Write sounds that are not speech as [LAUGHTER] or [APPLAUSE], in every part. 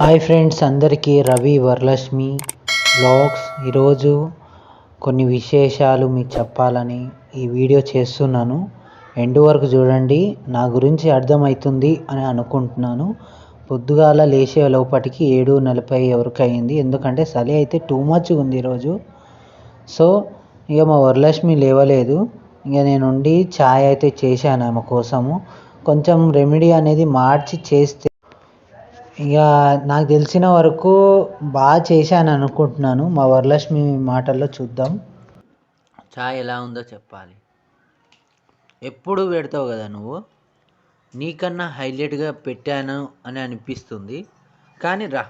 Hi friends అందరికీ Ravi Varalakshmi blogs ఈరోజు కొన్ని విశేషాలు మీకు చెప్పాలని ఈ వీడియో చేస్తున్నాను. ఎండ్ వరకు చూడండి నా గురించి అర్థమవుతుంది అని అనుకుంటున్నాను. పొద్దుగాల లేచే లోపటికి ఏడు నలభై వరకు అయింది. ఎందుకంటే చలి అయితే టూ మచ్ ఉంది ఈరోజు. సో ఇక మా వరలక్ష్మి లేవలేదు. ఇక నేను ఉండి ఛాయ్ అయితే చేశాను ఆమె కోసము. కొంచెం రెమెడీ అనేది మార్చి చేస్తే ఇక నాకు తెలిసిన వరకు బాగా చేశాను అనుకుంటున్నాను. మా వరలక్ష్మి మాటల్లో చూద్దాం. చాయ్ ఎలా ఉందో చెప్పాలి. ఎప్పుడు పెడతావు కదా నువ్వు? నీకన్నా హైలైట్గా పెట్టాను అని అనిపిస్తుంది. కానీ రా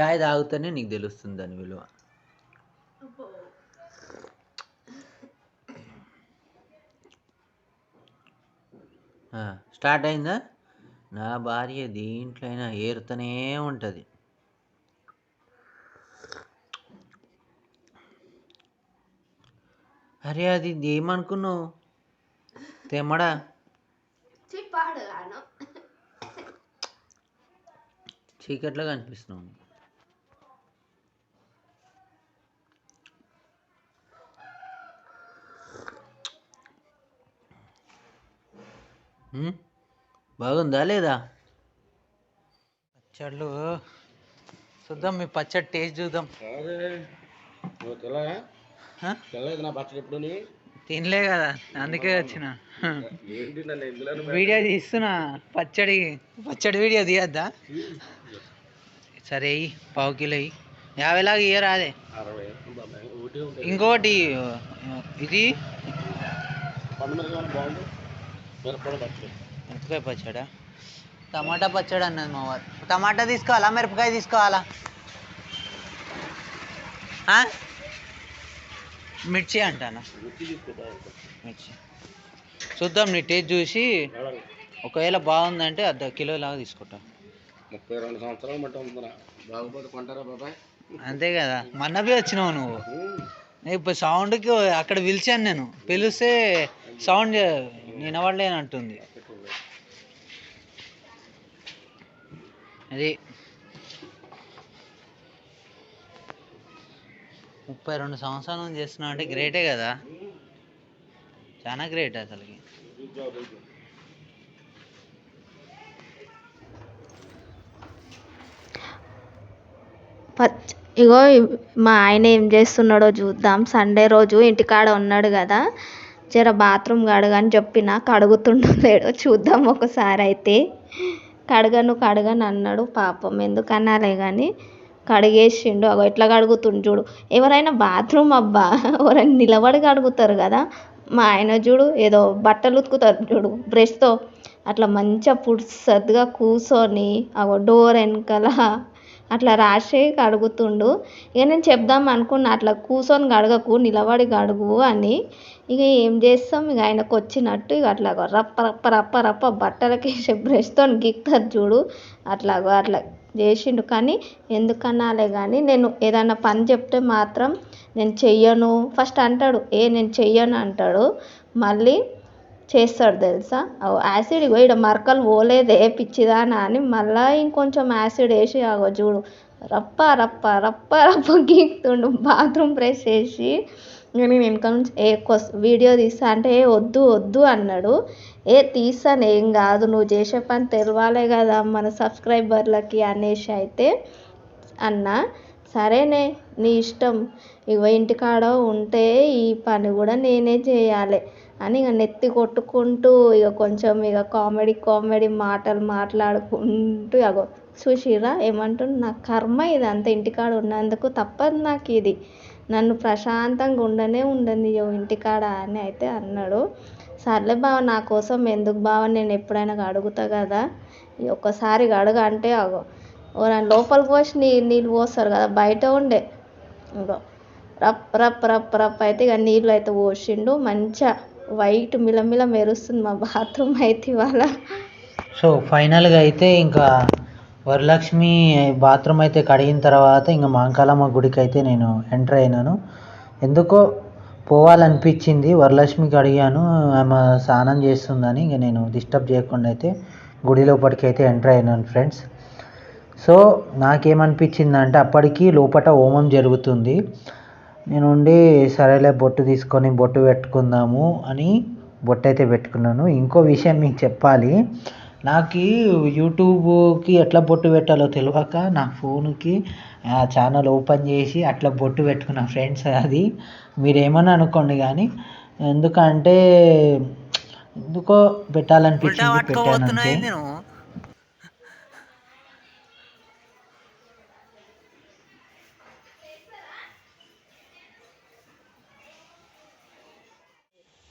చాయ్ తాగుతూనే నీకు తెలుస్తుంది దాని విలువ. స్టార్ట్ అయిందా? నా భార్య దేంట్లో అయినా ఏరుతూనే ఉంటుంది. అరే అది ఏమనుకున్నావు? తెమ్మడా. చీకట్లో కనిపిస్తున్నావు. ఉమ్, బాగుందా లేదా? పచ్చళ్ళు. చూద్దాం మీ పచ్చడి టేస్ట్ చూద్దాం. తినలే కదా అందుకే వచ్చిన. ఏంటి నన్ను ఎందులో వీడియో తీస్తున్నా పచ్చడి పచ్చడి వీడియో తీయద్దా? సరే పావు కిలో అరవై. బాబాయ్ ఒకటి ఉంటాయి ఇంకోటి ఇది? మిరపకాయ పచ్చడా? టమాటా పచ్చడి అన్నది మా వారు. టమాటా తీసుకోవాలా? మిరపకాయ తీసుకోవాలా? మిర్చి అంటానా? మిర్చి. చూద్దాం నీ టేస్ట్ చూసి. ఒకవేళ బాగుందంటే అర్ధ కిలో లాగా తీసుకుంటా. ముప్పై రెండు సంవత్సరాలు బాగుపోతే కొంటారా బాబాయ్? అంతే కదా. మన్నబి వచ్చినావు నువ్వు. ఇప్పుడు సౌండ్కి అక్కడ పిలిచాను నేను. పిలిస్తే సౌండ్ వినవడలేనంటుంది ఇది ముప్పై రెండు సంవత్సరాల నుంచి చేస్తున్నావు అంటే గ్రేటే కదా? చాలా గ్రేట్ అసలుకి. ఇగో మా ఆయన ఏం చేస్తున్నాడో చూద్దాం. సండే రోజు ఇంటికాడ ఉన్నాడు కదా. జర బాత్రూమ్ కడగని చెప్పిన కడుగుతుండో లేడో చూద్దాం ఒకసారి అయితే. కడగను కడగను అన్నాడు పాపం. ఎందుకన్నాలే కానీ కడిగేసిండు. అగో ఎట్లా కడుగుతుండు చూడు. ఎవరైనా బాత్రూమ్ అబ్బా ఎవరైనా నిలబడి కడుగుతారు కదా. మా ఆయన చూడు ఏదో బట్టలు ఉతుకుతారు చూడు బ్రష్తో. అట్లా మంచిగా పుడుసద్దుగా కూర్చొని అగో డోర్ వెనకాల అట్లా రాసి కడుగుతుండు ఇక నేను చెప్దాం అనుకున్నా అట్లా కూర్చొని కడగకు నిలబడి కడుగు అని. ఇక ఏం చేస్తాం? ఇక ఆయనకు వచ్చినట్టు ఇక అట్లా రప్ప రప్ప రప్ప రప్ప బట్టలకి [LAUGHS] బ్రష్తో గిక్తారు చూడు. అట్లాగో అట్లా చేసిండు. కానీ ఎందుకన్నాలే కానీ నేను ఏదైనా పని చెప్తే మాత్రం నేను చెయ్యను. ఫస్ట్ అంటాడు ఏ నేను చెయ్యను అంటాడు. మళ్ళీ చేస్తాడు తెలుసా? యాసిడ్ ఇగో ఇక్కడ మరకలు పోలేదే పిచ్చిదానా అని మళ్ళా ఇంకొంచెం యాసిడ్ వేసి అగో చూడు. రప్ప రప్ప రప్ప రప్ప గీక్తుండు. బాత్రూమ్ బ్రష్ చేసి నేను వెనక నుంచి ఏ వీడియో తీస్తా అంటే ఏ వద్దు వద్దు అన్నాడు. ఏ తీస్తాను ఏం కాదు నువ్వు చేసే పని తెలవాలే కదా మన సబ్స్క్రైబర్లకి అనేసి అయితే అన్నా. సరేనే నీ ఇష్టం. ఇగో ఇంటికాడ ఉంటే ఈ పని కూడా నేనే చేయాలి. అని ఇక నెత్తి కొట్టుకుంటూ ఇక కొంచెం ఇక కామెడీ కామెడీ మాటలు మాట్లాడుకుంటూ అగో చూసిరా ఏమంటుండు నా కర్మ ఇదంతా ఇంటికాడ ఉన్నందుకు తప్పదు నాకు ఇది. నన్ను ప్రశాంతంగా ఉండనే ఉండనియో ఇంటికాడ అని అయితే అన్నాడు. సర్లే బావ నా కోసం ఎందుకు బావ? నేను ఎప్పుడైనా అడుగుతా కదా. ఒక్కసారి అడుగు అంటే అగో ఎవరైనా లోపలికి పోసి నీ నీళ్ళు పోస్తారు కదా బయట ఉండే. ఇంకో రప్ రప్ రప్ రప్ అయితే ఇక నీళ్ళు అయితే పోసిండు. మంచిగా వైట్ మిలమిల మెరుస్తుంది మా బాత్రూమ్ అయితే ఇవాళ. సో ఫైనల్గా అయితే ఇంకా వరలక్ష్మి బాత్రూమ్ అయితే కడిగిన తర్వాత ఇంకా మాంకాలమ్మ గుడికి అయితే నేను ఎంటర్ అయినాను. ఎందుకో పోవాలనిపించింది వరలక్ష్మికి అడిగాను ఆమె స్నానం చేస్తుందని ఇంక నేను డిస్టర్బ్ చేయకుండా అయితే గుడి లోపలికి అయితే ఎంటర్ అయినాను ఫ్రెండ్స్. సో నాకేమనిపించిందంటే అప్పటికి లోపల హోమం జరుగుతుంది. నేను ఉండి సరేలే బొట్టు తీసుకొని బొట్టు పెట్టుకుందాము అని బొట్టు అయితే పెట్టుకున్నాను. ఇంకో విషయం మీకు చెప్పాలి. నాకు యూట్యూబ్కి ఎట్లా బొట్టు పెట్టాలో తెలియక నా ఫోన్కి ఆ ఛానల్ ఓపెన్ చేసి అట్లా బొట్టు పెట్టుకున్న ఫ్రెండ్స్ అది. మీరు ఏమన్నా అనుకోండి కానీ ఎందుకంటే ఎందుకో పెట్టాలనిపించింది పెట్టాను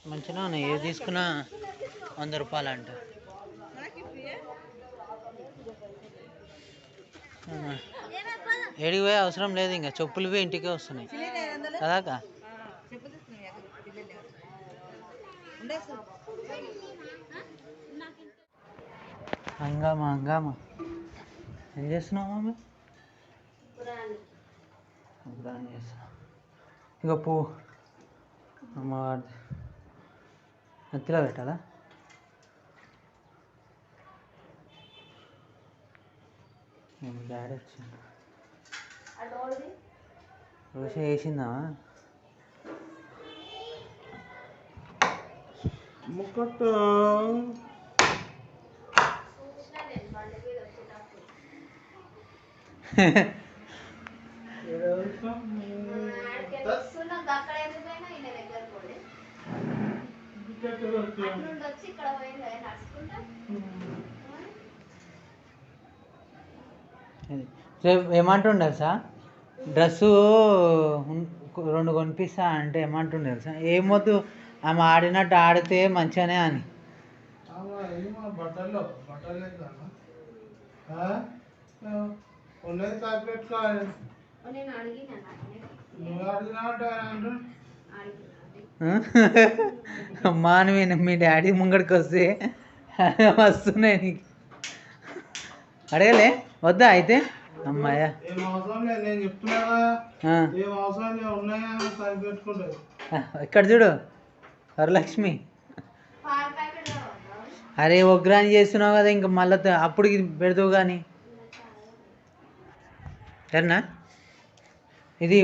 మంచిగా ఏది తీసుకున్నా వంద రూపాయలు అంట ఏడికి పోయే అవసరం లేదు ఇంకా చెప్పులు పోయి ఇంటికే వస్తున్నాయి. కదాక? హంగామా హంగామా? ఏం చేస్తున్నావు మమ్మీ ఇక పువ్వు అమ్మవారి నెత్తిలో పెట్టాలా? డాడీ వచ్చింది దోశ వేసిందా ముక్కట్టు రేపు ఏమంటుండే సార్ డ్రెస్సు రెండు కొనిపిస్తా అంటే ఏమంటుండే తెలుసా? ఏమొద్దు ఆమె ఆడినట్టు ఆడితే మంచిగానే అని. నువ్వు అడిగిన మానవి మీ డాడీ ముంగడికి వస్తే వస్తున్నాయి నీకు. అడగలే? వద్దా అయితే? అమ్మాయ్యా. ఇక్కడ చూడు వరలక్ష్మి. అరే ఒగ్రాని చేస్తున్నావు కదా ఇంకా మళ్ళీ అప్పుడు పెడతావు కానీ. సరేనా? ఇది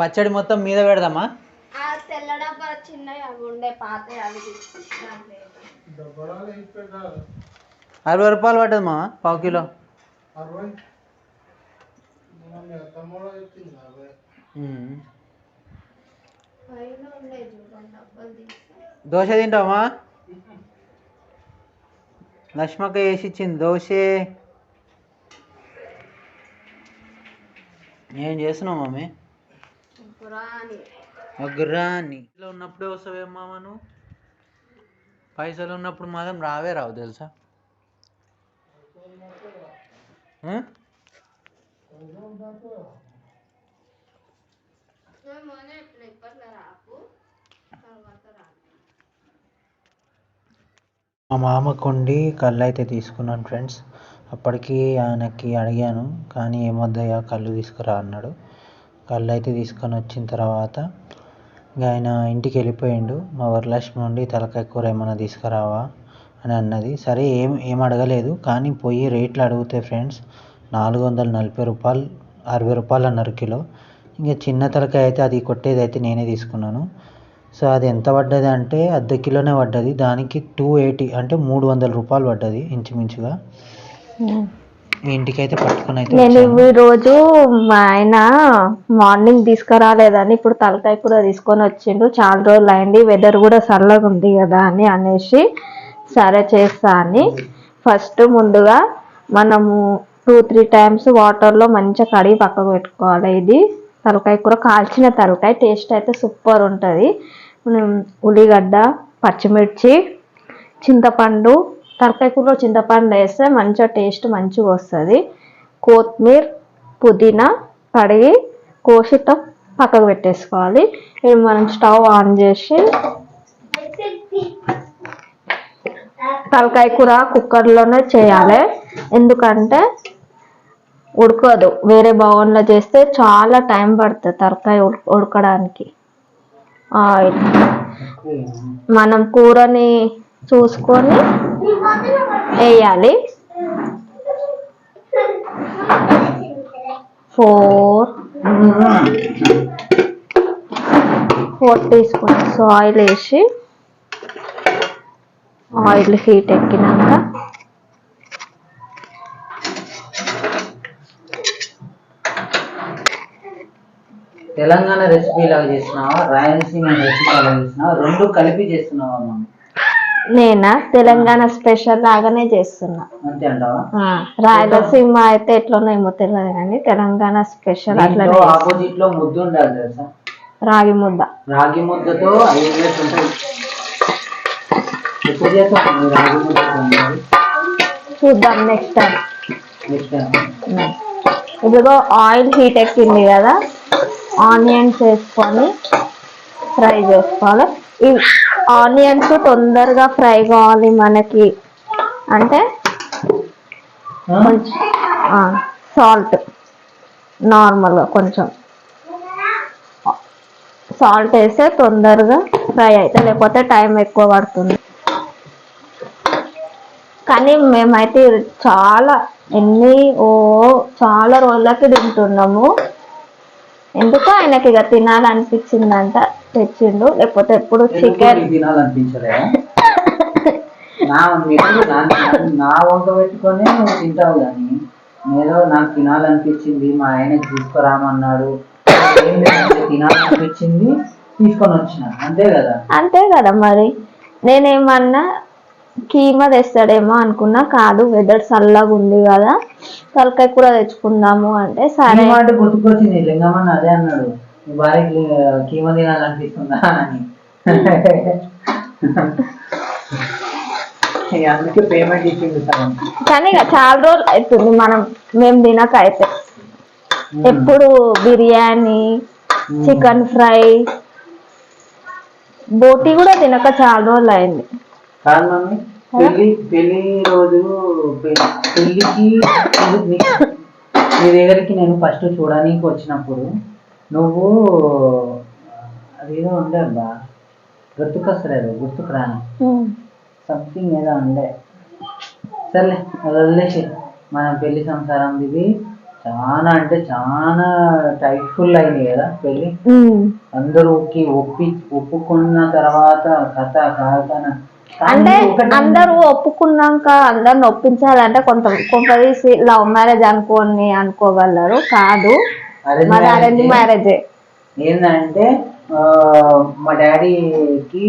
పచ్చడి మొత్తం మీద పెడదామా? చిన్నవి అవి ఉండే పాత అవి అరవై రూపాయలు పడ్డది మా పావు కిలో. దోశ తింటావా లక్ష్మక్క వేసి ఇచ్చింది దోశ. ఏం చేస్తున్నావు మమ్మీ ఒగ్గురాని ఇంట్లో ఉన్నప్పుడే వస్తావేమో నువ్వు పైసలు ఉన్నప్పుడు మాత్రం రావే రావు తెలుసా? మా మామ కొండి కళ్ళు అయితే తీసుకున్నాను ఫ్రెండ్స్. అప్పటికి ఆయనకి అడిగాను కానీ ఏమొద్దయ్యా కళ్ళు తీసుకురా అన్నాడు. కళ్ళు అయితే తీసుకొని వచ్చిన తర్వాత ఇంకా ఆయన ఇంటికి వెళ్ళిపోయిండు మా వరలక్ష్మి నుండి తలకాయ కూర ఏమైనా తీసుకురావా అని అన్నది. సరే ఏం ఏం అడగలేదు. కానీ పోయి రేట్లు అడిగితే ఫ్రెండ్స్ నాలుగు వందల నలభై రూపాయలు అరవై రూపాయలు అన్నారు కిలో. ఇంకా చిన్న తలకాయ అయితే అది కొట్టేది అయితే నేనే తీసుకున్నాను. సో అది ఎంత పడ్డది అంటే అర్ధ కిలోనే పడ్డది. దానికి టూ ఎయిటీ అంటే మూడు వందల రూపాయలు పడ్డది ఇంచుమించుగా. ఇంటికి అయితే పట్టుకొని అయితే నేను. ఈ రోజు మా ఆయన మార్నింగ్ తీసుకురాలేదని ఇప్పుడు తలకాయ కూర తీసుకొని వచ్చిండు. చాలా రోజులు అయింది. వెదర్ కూడా చల్లగా ఉంది కదా అని అనేసి సరే చేస్తా అని. ఫస్ట్ ముందుగా మనము టూ త్రీ టైమ్స్ వాటర్లో మంచిగా కడిగి పక్కకు పెట్టుకోవాలి. ఇది తలకాయ కూర కాల్చిన తలకాయ టేస్ట్ అయితే సూపర్ ఉంటుంది. ఉల్లిగడ్డ పచ్చిమిర్చి చింతపండు తలకాయ కూరలో చింతపండు వేస్తే మంచిగా టేస్ట్ మంచిగా వస్తుంది. కొత్తిమీర పుదీనా కడిగి కోసిట పక్కకు పెట్టేసుకోవాలి. ఇప్పుడు మనం స్టవ్ ఆన్ చేసి తలకాయ కూర కుక్కర్లోనే చేయాలి. ఎందుకంటే ఉడకదు. వేరే బౌన్లో చేస్తే చాలా టైం పడుతుంది తలకాయ ఉడకడానికి. ఆయిల్ మనం కూరని చూసుకొని వేయాలి. Four four teaspoons oil వేసి ఆయిల్ హీట్ ఎక్కినాక తెలంగాణ రెసిపీ లాగా చేస్తున్నావా? రాయలసీమ రెసిపీ లాగా చేస్తున్నావా? రెండు కలిపి చేస్తున్నావా మనం? నేనా? తెలంగాణ స్పెషల్ లాగానే చేస్తున్నా. రాయలసీమ అయితే ఎట్లనో ఏమో తెలియదు కానీ తెలంగాణ స్పెషల్ చేస్తా. ఆపోజిట్లో ముద్ద ఉండాలి తెలుసా? రాగి ముద్ద. రాగి ముద్దతో చూద్దాం నెక్స్ట్ టైం ఇదిగో ఆయిల్ హీట్ ఎక్కింది కదా? ఆనియన్స్ వేసుకొని ఫ్రై చేసుకోవాలి. ఆనియన్స్ తొందరగా ఫ్రై కావాలి మనకి. అంటే కొంచెం సాల్ట్. నార్మల్గా కొంచెం. సాల్ట్ వేస్తే తొందరగా ఫ్రై అయితే లేకపోతే టైం ఎక్కువ పడుతుంది. కానీ మేమైతే చాలా ఎన్ని ఓ చాలా రోజులకి తింటున్నాము. ఎందుకో ఆయనకి ఇక తినాలనిపించిందంట తెచ్చిండు. లేకపోతే ఎప్పుడు చికెన్. తినాలనిపించలేదా నా నా నా- నా వంక పెట్టుకొని నువ్వు తింటావు కానీ నాకు తినాలనిపించింది మా ఆయన తీసుకురామన్నాడు. తినాలనిపించింది తీసుకొని వచ్చిన. అంతే కదా? అంతే కదా మరి. నేనేమన్నా కీమా తెస్తాడేమో అనుకున్నా. కాదు వెదర్ చల్లగా ఉంది కదా. తలకాయ కూర తెచ్చుకుందాము అంటే సరే. మాట గుర్తుకొచ్చింది లింగమని అదే అన్నాడు. ఈ భార్యకి కీమ తినాలనిపిస్తుందా? అని. ఇక అందుకే పేమెంట్ ఇచ్చిండు సగం కానీ ఇక చాలా రోజులు అవుతుంది. మనం మేము తినక అయితే ఎప్పుడు బిర్యానీ చికెన్ ఫ్రై బోటి కూడా తినక చాలా రోజులు అయింది. కాదు మమ్మీ? పెళ్ళి పెళ్ళి రోజు పెళ్ళికి నీ- దగ్గరికి నేను ఫస్ట్ చూడడానికి వచ్చినప్పుడు నువ్వు అదేదో ఉండే అబ్బా గుర్తుకొస్తలేదు గుర్తుకు రాను సంథింగ్ ఏదో ఉండే. సర్లే అది వదిలేసి మన పెళ్ళి సంసారం ఇది చాలా అంటే చాలా టైట్ఫుల్ అయింది కదా పెళ్ళి ఉమ్. అందరూకి ఒప్పి ఒప్పుకున్న తర్వాత కథ కాదన అంటే అందరూ ఒప్పుకున్నాక అందరిని ఒప్పించాలంటే కొంత కొంత తీసి లవ్ మ్యారేజ్ అనుకోని అనుకోగలరు. కాదు. మరి అరేంజ్ మ్యారేజే ఏంటంటే మా డాడీకి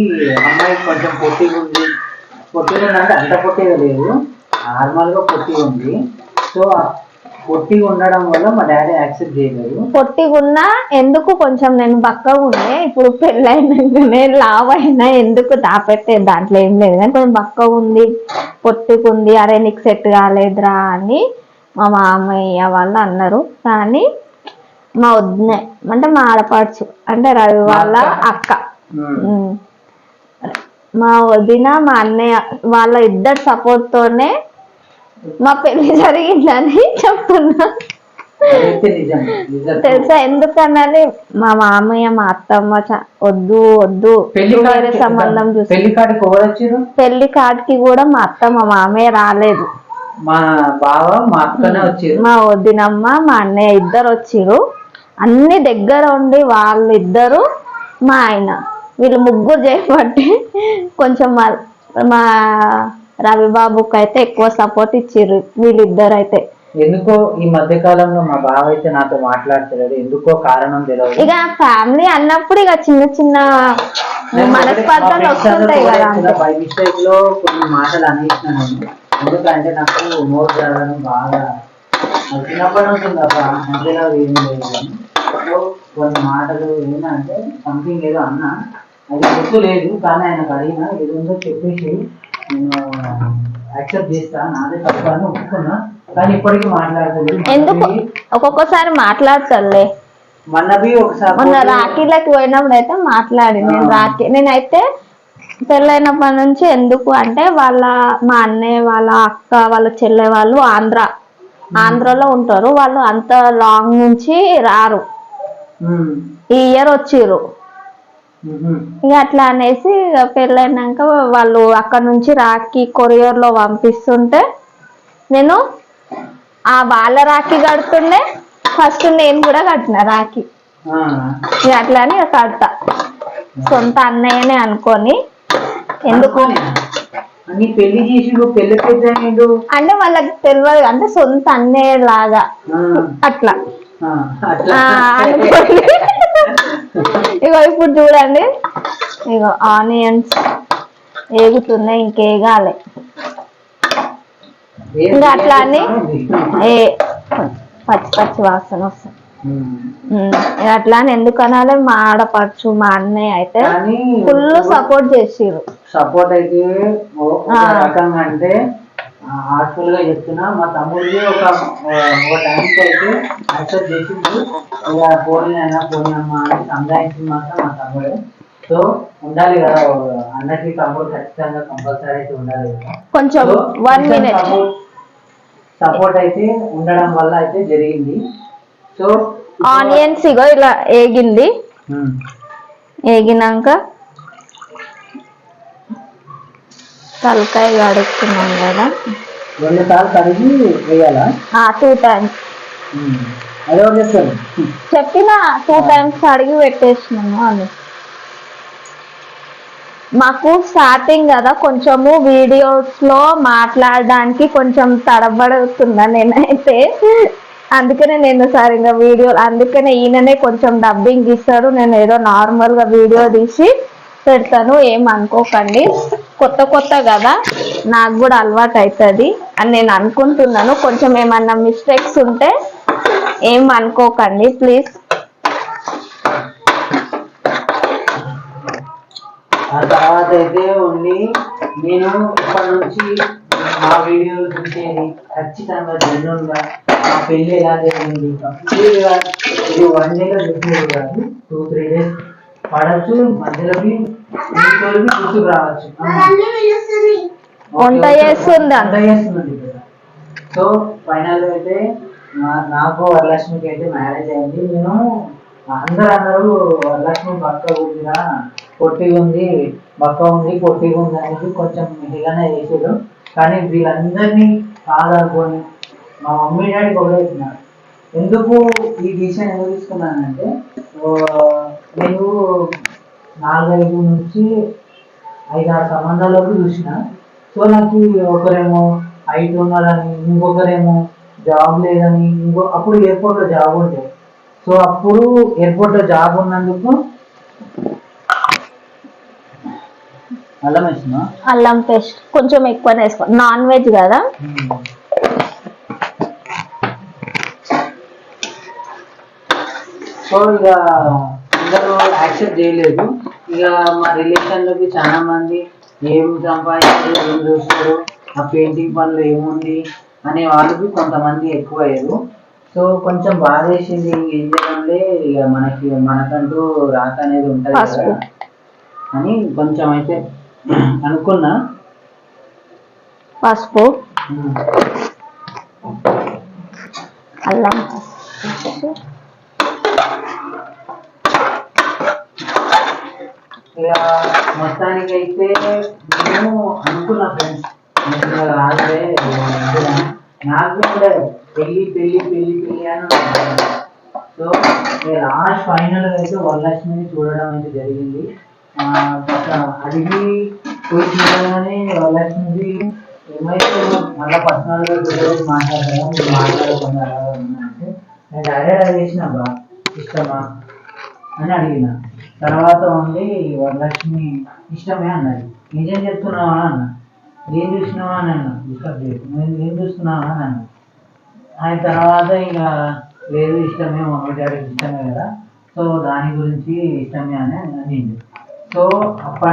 అమ్మాయి కొంచెం పొట్టిగా ఉంది. పొట్టిగా ఉంది అంటే అంత పొట్టిగా లేదు. నార్మల్గా పొట్టిగా ఉంది. సో పొట్టిగా ఉండడం వల్ల మా డాడీ యాక్సెప్ట్ చేయలేదు. పొట్టిగున్నా ఎందుకు కొంచెం నేను బక్కగా ఉండే? ఇప్పుడు పెళ్ళైనాకనే లావ్ అయినా ఎందుకు దాపెట్టే? దాంట్లో ఏం లేదు. కానీ కొంచెం బక్కగా ఉంది పొట్టిగుంది అరే నీకు సెట్ కాలేదురా అని మా మామయ్య వాళ్ళు అన్నారు. కానీ మా వదిన అంటే మా ఆడపడుచు అంటే రవి వాళ్ళ అక్క. మా వదిన మా అన్నయ్య వాళ్ళ ఇద్దరు సపోర్ట్ తోనే మా పెళ్ళి జరిగిందని చెప్తున్నా. తెలుసా? ఎందుకన్నది మా మామయ్య మా అత్తమ్మ వద్దు వద్దు. వేరే సంబంధం చూసి. పెళ్ళి కాడికి వచ్చారు? కూడా మా అత్త మా మామయ్య రాలేదు. మా బావ మా అక్కనే వచ్చారు. మా వదినమ్మ మా అన్నయ్య ఇద్దరు వచ్చిర్రు అన్ని దగ్గర ఉండి వాళ్ళు ఇద్దరు మా ఆయన. వీళ్ళు ముగ్గురు చేయబట్టి కొంచెం మా రవిబాబుకి అయితే ఎక్కువ సపోర్ట్ ఇచ్చిర్రు వీళ్ళిద్దరు అయితే ఎందుకో ఈ మధ్య కాలంలో మా బావ అయితే నాతో మాట్లాడతలేడు ఎందుకో కారణం తెలియదు ఇక ఫ్యామిలీ అన్నప్పుడు ఇక చిన్న చిన్న మనస్పర్ధలు వస్తుంటాయి కదా బై మిస్టేక్లో కొన్ని మాటలు అనేసిన నేను. ఎందుకంటే నాకు నోట్ జరగడం బాగా చిన్నప్పటి నుంచి మధ్యలో ఏం లేదు కొన్ని మాటలు ఏంటంటే సంథింగ్ ఏదో అన్నా అది గుర్తు లేదు కానీ ఆయనకు అడిగిన ఏదో చెప్పేసి నేను యాక్సెప్ట్ చేస్తా నాదే తప్ప అని ఒప్పుకున్నా కానీ ఇప్పటికీ మాట్లాడుతుంది ఎందుకు? ఒక్కొక్కసారి మాట్లాడతారులే మనవి ఒకసారి మొన్న రాఖీలకి పోయినప్పుడు అయితే మాట్లాడి నేను రాఖీ నేనైతే పెళ్ళైనప్పటి నుంచి ఎందుకు అంటే వాళ్ళ మా అన్నయ్య వాళ్ళ అక్క వాళ్ళ చెల్లె వాళ్ళు ఆంధ్ర. ఆంధ్రలో ఉంటారు వాళ్ళు అంత లాంగ్ నుంచి రారు. ఈ ఇయర్ వచ్చిర్రు. ఇక అట్లా అనేసి పెళ్ళైనాక వాళ్ళు అక్కడ నుంచి రాఖీ కొరియర్లో పంపిస్తుంటే నేను ఆ వాళ్ళ రాఖీ కడుతుండే ఫస్ట్ నేను కూడా కట్టిన రాఖీ. ఇక అట్లా అని కడతా. సొంత అన్నయ్యనే అనుకొని. ఎందుకు? పెళ్ళి పెళ్ళి. అంటే వాళ్ళకి తెలియదు అంటే సొంత అన్నయ్య లాగా అట్లా. అనుకోండి ఇగో ఇప్పుడు చూడండి. ఇగో ఆనియన్స్ ఏగుతున్నాయి ఇంకేగాలి ఇంకా అట్లా అని? ఏ పచ్చి పచ్చి వాసన వస్తుంది. అట్లా అని ఎందుకు అనాలి? మా ఆడపడుచు మా అన్నయ్య అయితే ఫుల్ సపోర్ట్ చేసిర్రు. సపోర్ట్ అయితే అంటే హార్ట్ఫుల్గా చెప్తున్నా మా తమ్ముడికి ఒక ఒక టైంకి అయితే యాక్సెప్ట్ చేసిండు. ఇక పోనీ అయినా పోనీ అమ్మా అని సంజాయించింది మాత్రం మా తమ్ముడే. సో ఉండాలి కదా అన్నకి తమ్ముడు ఖచ్చితంగా కంపల్సరీ అయితే ఉండాలి కదా. కొంచెం వన్ మినిట్ సపోర్ట్ అయితే ఉండడం వల్ల అయితే జరిగింది. సో ఆనియన్స్ ఇగో ఇలా ఏగింది. ఏగినాక తలకాయ కడుక్కున్నాం కదా. రెండు సార్లు కడిగి వేయాలా? Two times um. అదే ఒకటి చెప్తాను చెప్పిన టూ టైమ్స్ కడిగి పెట్టేసినాము అని. మాకు స్టార్టింగ్ కదా కొంచెము వీడియోస్లో మాట్లాడడానికి కొంచెం తడబడుతున్నా నేనైతే. అందుకనే నేను సరిగా వీడియో అందుకనే ఈయననే కొంచెం డబ్బింగ్ ఇస్తాడు. నేను ఏదో నార్మల్గా వీడియో తీసి పెడతాను ఏం అనుకోకండి కొత్త కొత్త కదా నాకు కూడా అలవాటు అవుతుంది అని నేను అనుకుంటున్నాను. కొంచెం ఏమన్నా మిస్టేక్స్ ఉంటే ఏం అనుకోకండి ప్లీజ్ ఆ తర్వాత అయితే ఉండి నేను ఇప్పటి నుంచి మా వీడియోలు చూసేది ఖచ్చితంగా జనరల్గా మా పెళ్ళి ఎలా జరిగింది కంప్లీట్గా ఇది వన్ డేలో చూసేది కాదు టూ త్రీ డేస్ పడచ్చు మధ్యలో వంట చేస్తుంది? సో ఫైనల్ అయితే నాకు వరలక్ష్మికి అయితే మ్యారేజ్ అయింది. నేను అందరూ అన్నారు వరలక్ష్మి బక్క ఉందిరా పొట్టిగా ఉంది బక్క ఉంది పొట్టిగా ఉంది అనేది కొంచెం ఇదిగానే చేసారు కానీ వీళ్ళందరినీ కాదనుకొని మా మమ్మీ డాడీ గొడవస్తున్నారు ఎందుకు ఈ డిసిషన్ ఎందుకు తీసుకున్నానంటే నేను నాలుగైదు నుంచి ఐదు ఆరు సంబంధాలకు చూసిన సో నాకు ఒకరేమో హైట్ ఉన్నారని ఇంకొకరేమో జాబ్ లేదని ఇంకో అప్పుడు ఎయిర్పోర్ట్లో జాబ్ ఉండే. సో అప్పుడు ఎయిర్పోర్ట్లో జాబ్ ఉన్నందుకు అల్లం వేసిన? అల్లం పేస్ట్ కొంచెం ఎక్కువనే వేసుకో. నాన్ వెజ్ కదా? సో ఇక అందరూ యాక్సెప్ట్ చేయలేదు. ఇక మా రిలేషన్లోకి చాలా మంది ఏం సంపాదించారు ఏం చూస్తారు ఆ పెయింటింగ్ పనులు ఏముంది అనే వాళ్ళకి కొంతమంది ఎక్కువ అయ్యారు సో కొంచెం బాధ వేసింది ఏం చేయాలంటే ఇక మనకి మనకంటూ రాక అనేది ఉంటుంది. కదా. అని కొంచెం అయితే అనుకున్నా పసుపు అల్లం. ఇక మొత్తానికి అయితే నేను అనుకున్నా ఫ్రెండ్స్ నేను రాలే నాకు కూడా పెళ్ళి పెళ్ళి పెళ్ళి పెళ్ళి అని సో లాస్ట్ ఫైనల్ అయితే వరలక్ష్మిని చూడడం అయితే జరిగింది. అడిగి పోయి చూడగానే వరలక్ష్మిది ఏమైతే మళ్ళీ పర్సనల్గా చూడలేదు మాట్లాడదా మీరు అంటే నేను డైరెక్ట్ అది బా ఇష్టమా? అని అడిగినా. తర్వాత ఉండి వరలక్ష్మి ఇష్టమే అన్నది. నిజం చెప్తున్నావా అన్న ఏం చూసినావా అని అన్న డిస్టర్బ్ చేయకు. నేను ఏం చూస్తున్నావా అని అన్న ఆయన తర్వాత ఇంకా లేదు ఇష్టమే మమ్మీ డాడీకి ఇష్టమే కదా. సో దాని గురించి ఇష్టమే అని అనింది. సో అప్పుడు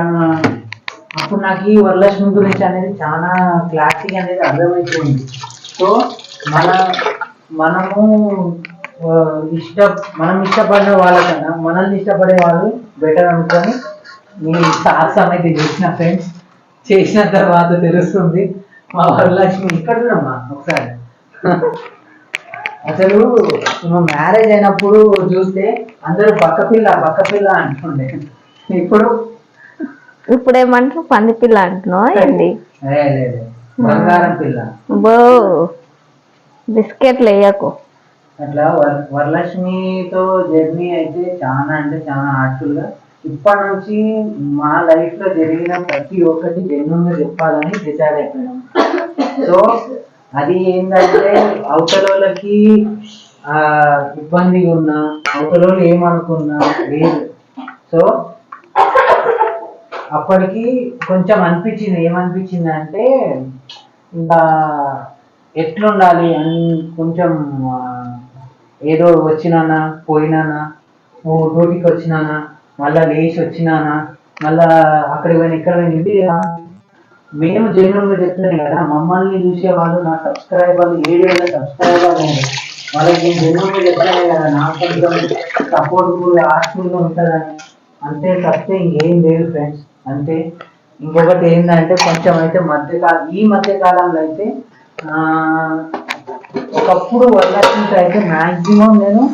అప్పుడు నాకు ఈ వరలక్ష్మి గురించి అనేది చాలా క్లారిటీ అనేది అర్థమైపోయింది. సో మన మనము ఇష్ట మనం ఇష్టపడిన వాళ్ళకన్నా మనల్ని ఇష్టపడే వాళ్ళు బెటర్ అనుకొని మీ సాహసం అయితే చేసిన ఫ్రెండ్స్ చేసిన తర్వాత తెలుస్తుంది. మా వరలక్ష్మి ఇక్కడ చూడమ్మా ఒకసారి. అసలు నువ్వు మ్యారేజ్ అయినప్పుడు చూస్తే అందరూ బక్క పిల్ల బక్క పిల్ల అంటుండే ఇప్పుడు? ఇప్పుడు ఏమంటారు పంది పిల్ల అంటున్నావు ఏంటి? బంగారం పిల్ల. బో బిస్కెట్లు వేయకు. అట్లా వర వరలక్ష్మితో జర్నీ అయితే చాలా అంటే చాలా హార్ట్ఫుల్గా ఇప్పటి నుంచి మా లైఫ్లో జరిగిన ప్రతి ఒక్కటి జెన్యున్ చెప్పాలని డిసైడ్ అయిపోయినాం. సో అది ఏంటంటే అవతలకి ఇబ్బందిగా ఉన్నా అవతల ఏమనుకున్నా లేదు. సో అప్పటికి కొంచెం అనిపించింది. ఏమనిపించింది అంటే ఇంకా ఎట్లుండాలి అని కొంచెం ఏదో వచ్చినానా పోయినానా ఓ డ్యూటీకి వచ్చినానా మళ్ళా లేచి వచ్చినానా మళ్ళా అక్కడికి పోయిన ఇక్కడ పోయిన ఇది మేము జైలుగా చెప్తున్నాను కదా మమ్మల్ని చూసే వాళ్ళు నా సబ్స్క్రైబర్లు ఏడు వేల సబ్స్క్రైబర్లు వాళ్ళకి నేను జైలుగా చెప్తాను కదా నా కొంచెం సపోర్ట్ హాస్టల్లో ఉంటుందని. అంతే తప్పితే ఇంకేం లేదు ఫ్రెండ్స్ అంతే. ఇంకొకటి ఏంటంటే కొంచెం అయితే మధ్యకాలం ఈ మధ్యకాలంలో అయితే అయితే ఆ, ఒకప్పుడు వరలక్ష్మికి అయితే మ్యాక్సిమం నేను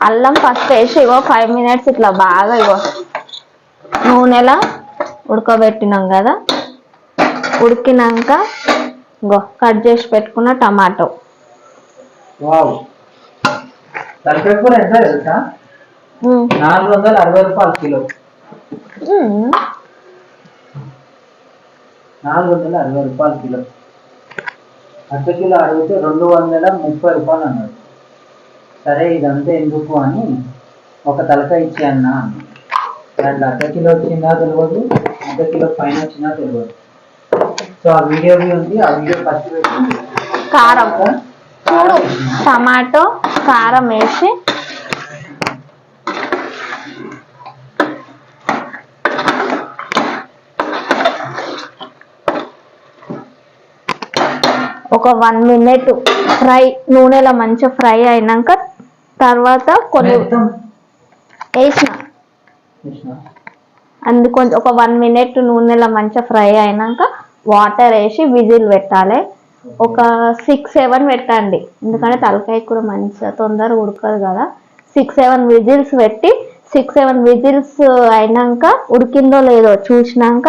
అల్లం ఫస్ట్ వేసి ఇగో ఫైవ్ మినిట్స్ ఇట్లా బాగా ఇగో నూనెలా ఉడకబెట్టినాం కదా. ఉడికినాక ఇగో కట్ చేసి పెట్టుకున్న టమాటో. నాలుగు వందల అరవై రూపాయలు కిలో. నాలుగు వందల అరవై రూపాయలు కిలో. అర్ధ కిలో అడిగితే రెండు వందల ముప్పై రూపాయలు అన్నాడు. సరే ఇదంతా ఎందుకు అని ఒక తలకాయ ఇచ్చి అన్న దాంట్లో అర్ధ కిలో వచ్చిందా తెలియదు అర్ధ కిలో పైన వచ్చిందా తెలియదు. సో ఆ వీడియో ఉంది ఆ వీడియో ఫస్ట్ పెట్టి కారం. టమాటో కారం వేసి ఒక వన్ మినిట్ ఫ్రై నూనెలో మంచిగా ఫ్రై అయినాక తర్వాత కొన్ని వేసిన. చూసినా? అందు కొంచెం ఒక వన్ మినిట్ నూనెలో మంచిగా ఫ్రై అయినాక వాటర్ వేసి విజిల్ పెట్టాలి. ఒక సిక్స్ సెవెన్ పెట్టండి. ఎందుకంటే తలకాయ కూర మంచిగా తొందరగా ఉడకదు కదా. సిక్స్ సెవెన్ విజిల్స్ పెట్టి సిక్స్ సెవెన్ విజిల్స్ అయినాక ఉడికిందో లేదో చూసినాక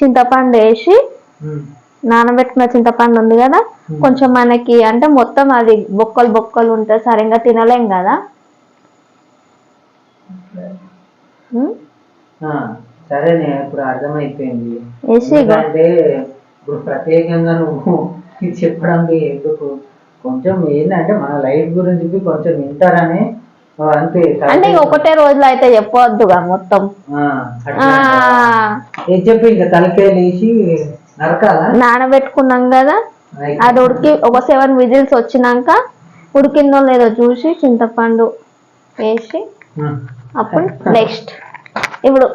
చింతపండు వేసి. నానబెట్టుకున్న చింతపండు ఉంది కదా? కొంచెం మనకి అంటే మొత్తం అది బొక్కలు బొక్కలు ఉంటే సరిగ్గా తినలేం కదా? ఆ, సరేనే ఇప్పుడు అర్థమైపోయింది. ఎందుకంటే ఇప్పుడు ప్రత్యేకంగా నువ్వు [LAUGHS] ఇది చెప్పడానికి ఎందుకు? కొంచెం ఏంటంటే మన లైఫ్ గురించి కొంచెం వింటారని అంతే అంటే ఒకటే రోజులో అయితే చెప్పవద్దుగా మొత్తం. చెప్పి ఇంకా నరకాలా నానబెట్టుకున్నాం కదా అది ఉడికి ఒక సెవెన్ విజిల్స్ వచ్చినాక ఉడికిందో లేదో చూసి చింతపండు వేసి. అప్పుడు నెక్స్ట్. ఇప్పుడు.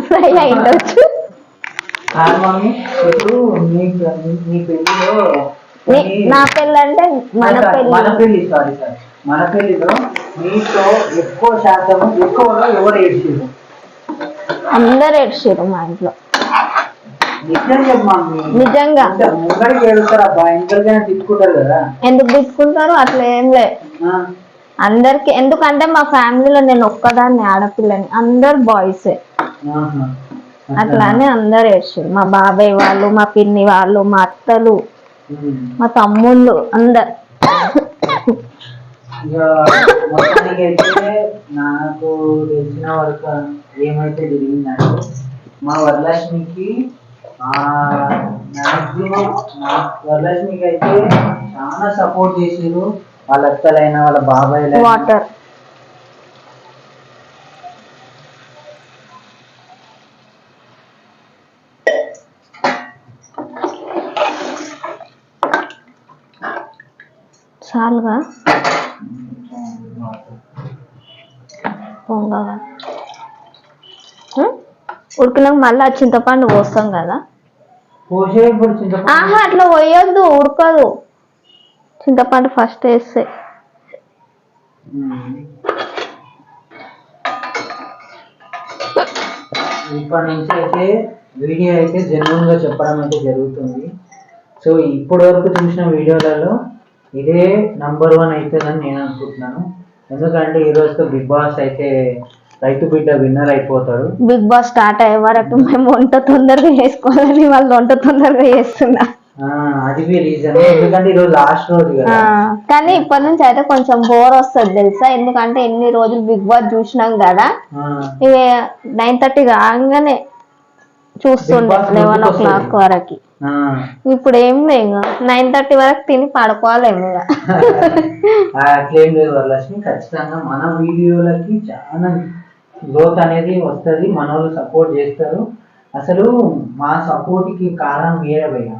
ఫ్రై అయిండొచ్చు నీ- పెళ్ళి అంటే మన పెళ్ళి. మన పెళ్ళిలో మీతో ఎక్కువ శాతం ఎక్కువగా ఎవరు ఏడ్చారు అందరు ఏడ్చారు మా ఇంట్లో. నిజంగా తిట్టుకుంటారు ఎందుకు తీసుకుంటారు అట్లా ఏం లే. అందరికి ఎందుకంటే మా ఫ్యామిలీలో నేను ఒక్కదాన్ని ఆడపిల్లని. అందరు బాయ్సే. అట్లానే అందరు ఏడ్చారు మా బాబాయ్ వాళ్ళు మా పిన్ని వాళ్ళు మా అత్తలు. మా తమ్ముళ్ళు అందరు. నాకు తెలిసిన వరకు ఏమైతే జరిగిందంటే మా వరలక్ష్మికి మ్యాక్సిమం నా వరలక్ష్మికి అయితే చాలా సపోర్ట్ చేసారు వాళ్ళ అత్తలైనా వాళ్ళ బాబాయ్ వాటర్ చాలుగా పొంగ ఉడికినాక మళ్ళీ చింతపండు పోస్తాం కదా. ఆహా అట్లా పోయొద్దు ఉడకదు. చింతపండు ఫస్ట్ వేస్తే. ఇప్పటి నుంచి అయితే వీడియో అయితే జెన్యున్గా చెప్పడం అయితే జరుగుతుంది. సో ఇప్పటి వరకు చూసిన వీడియోలలో ఇదే నంబర్ వన్ అవుతుందని నేను అనుకుంటున్నాను. ఎందుకంటే ఈ రోజుతో బిగ్ బాస్ అయితే రైతు బిడ్డ విన్నర్ అయిపోతాడు. బిగ్ బాస్ స్టార్ట్ అయ్యే వరకు మేము వంట తొందరగా చేసుకోవాలని వాళ్ళు వంట తొందరగా చేస్తున్నా. అది రీజన్ ఎందుకంటే ఈరోజు లాస్ట్ రోజు కదా. కానీ ఇప్పటి నుంచి అయితే కొంచెం బోర్ వస్తుంది తెలుసా? ఎందుకంటే ఎన్ని రోజులు బిగ్ బాస్ చూసినాం కదా. ఇవి నైన్ థర్టీ కాగానే చూస్తుండే లెవెన్ ఓ. క్లాక్ వరకు. ఇప్పుడు ఏం లేదు నైన్ థర్టీ వరకు తిని ఆ, [LAUGHS] అట్లేం లేదు వరలక్ష్మి ఖచ్చితంగా మన వీడియోలకి చాలా గ్రోత్ అనేది వస్తుంది మన వాళ్ళు సపోర్ట్ చేస్తారు. అసలు మా సపోర్ట్కి కారణం మీరే భయ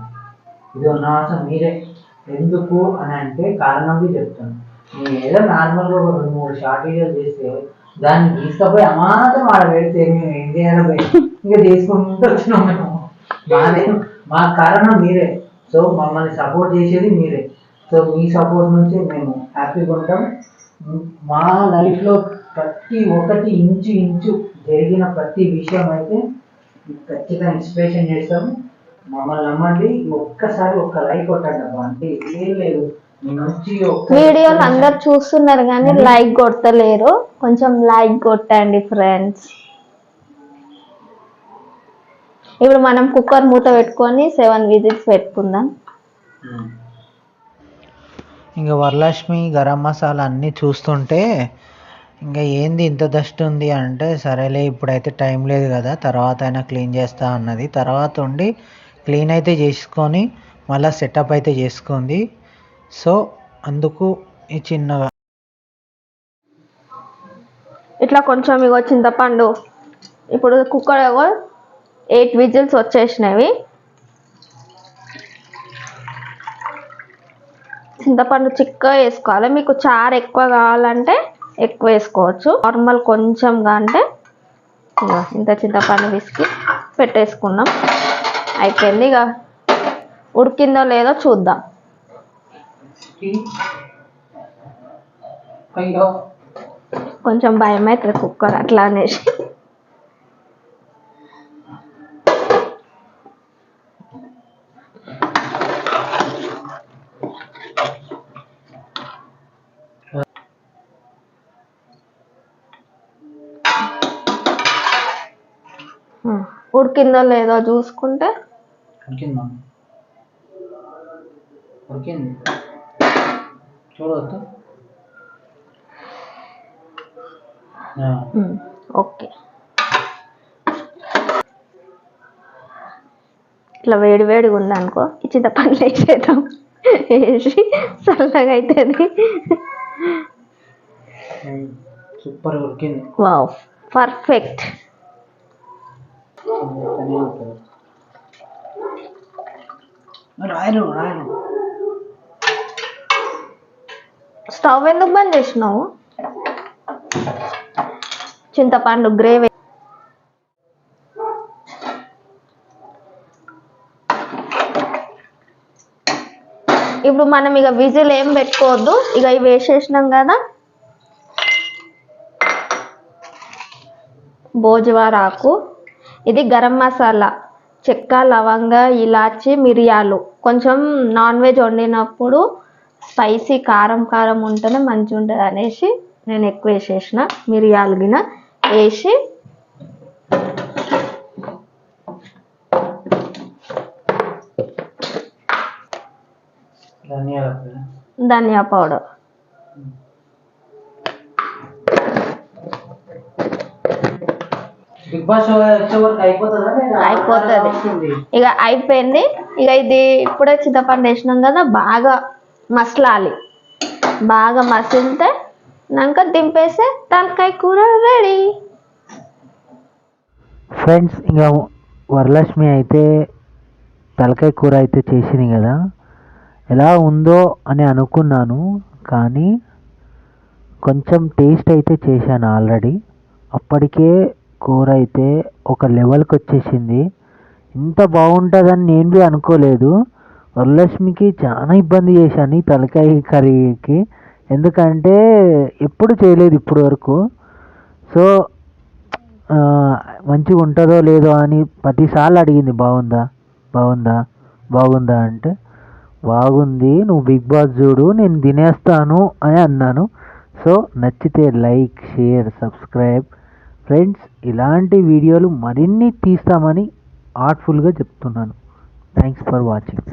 ఇది ఉన్న అసలు మీరే. ఎందుకు అని అంటే కారణం చెప్తాను. నేను ఏదో నార్మల్గా ఒక రెండు మూడు షార్ట్ వీడియోలు చేస్తే దాన్ని తీసుకపోయి అమాతం ఆడ పెడితే మేము ఏం చేయాలో భయ్య. ఇంకా తీసుకుంటూ వచ్చినాం మేము. మాదే మా కారణం మీరే. సో మమ్మల్ని సపోర్ట్ చేసేది మీరే. సో మీ సపోర్ట్ నుంచి మేము హ్యాపీగా ఉంటాం. మా లైఫ్లో ప్రతి ఒక్కటి ఇంచు ఇంచు జరిగిన ప్రతి విషయం అయితే ఖచ్చితంగా ఇన్స్పిరేషన్ చేస్తాం మమ్మల్ని నమ్మండి. ఒక్కసారి ఒక్క లైక్ కొట్టండి అబ్బా. అంటే ఏం లేదు. వీడియోలు అందరు చూస్తున్నారు కానీ లైక్ కొడతలేరు కొంచెం లైక్ కొట్టండి ఫ్రెండ్స్ ఇప్పుడు మనం కుక్కర్ మూత పెట్టుకొని సెవెన్ విజిల్స్ పెట్టుకుందాం. ఉమ్. ఇంకా వరలక్ష్మి గరం మసాలా అన్నీ చూస్తుంటే ఇంకా ఏంది ఇంత డస్ట్ ఉంది అంటే సరేలే ఇప్పుడైతే టైం లేదు కదా తర్వాత అయినా క్లీన్ చేస్తా అన్నది. తర్వాత ఉండి క్లీన్ అయితే చేసుకొని మళ్ళీ సెటప్ అయితే చేసుకుంది. సో అందుకు ఈ చిన్నగా. ఇట్లా కొంచెం ఇగో చింతపండు ఇప్పుడు కుక్కర్ ఏగో ఎయిట్ విజిల్స్ వచ్చేసినవి. చింతపండు చిక్కగా వేసుకోవాలి. మీకు చారు ఎక్కువ కావాలంటే ఎక్కువ వేసుకోవచ్చు. నార్మల్ కొంచెంగా అంటే ఇంత చింతపండు విసికి పెట్టేసుకున్నాం అయిపోయింది ఇక. ఉడికిందో లేదో చూద్దాం. కొంచెం భయం అవుతుంది కుక్కర్ అట్లా అనేసి. ఉడికిందో లేదో చూసుకుంటే? ఉడికిందా ఉడికింది చూడవద్దు ఆ. Um, okay. ఇట్లా వేడి వేడిగా ఉందనుకో ఈ చింతపండు వేసేద్దాం వేసి చల్లగా అవుతుంది సూపర్ ఉడికింది వావ్. పర్ఫెక్ట్. మెత్తనే ఉంటుంది. రాయరు స్టవ్ ఎందుకు బంద్ చేసినావు? చింతపండు గ్రేవీ. ఇప్పుడు మనం ఇక విజిల్ ఏం పెట్టుకోవద్దు ఇక ఇవి వేసేసినాం కదా. భోజవారాకు ఇది గరం మసాలా చెక్క లవంగ ఇలాచి మిరియాలు కొంచెం నాన్ వెజ్ వండినప్పుడు స్పైసీ కారం కారం ఉంటేనే మంచిగా ఉంటుంది అనేసి నేను ఎక్కువ వేసేసిన మిరియాలు గిన వేసి. ధనియా పౌడర్ బిగ్ బాస్ అయిపోతుందా. ఇక అయిపోయింది. ఇక ఇది ఇప్పుడే చింతపండు వేసినాం కదా బాగా మసలాలి. బాగా మసిలితే నాక దింపేస్తే తలకాయ కూర రెడీ ఫ్రెండ్స్ ఇంకా వరలక్ష్మి అయితే తలకాయ కూర అయితే చేసింది కదా. ఎలా ఉందో అని అనుకున్నాను కానీ కొంచెం టేస్ట్ అయితే చేశాను ఆల్రెడీ అప్పటికే స్కోర్ అయితే ఒక లెవెల్కి వచ్చేసింది ఇంత బాగుంటుందని నేను బి అనుకోలేదు. వరలక్ష్మికి చాలా ఇబ్బంది చేశాను ఈ తలకాయ కర్రీకి. ఎందుకంటే ఎప్పుడు చేయలేదు ఇప్పటి వరకు. సో మంచిగా ఉంటుందో లేదో అని ప్రతిసార్లు అడిగింది బాగుందా? బాగుందా? బాగుందా? అంటే బాగుంది. నువ్వు బిగ్ బాస్ చూడు నేను తినేస్తాను అని అన్నాను. సో నచ్చితే లైక్ షేర్ సబ్స్క్రైబ్. ఫ్రెండ్స్ ఇలాంటి వీడియోలు మరిన్ని తీస్తామని ఆర్ట్ఫుల్గా చెప్తున్నాను. Thanks for watching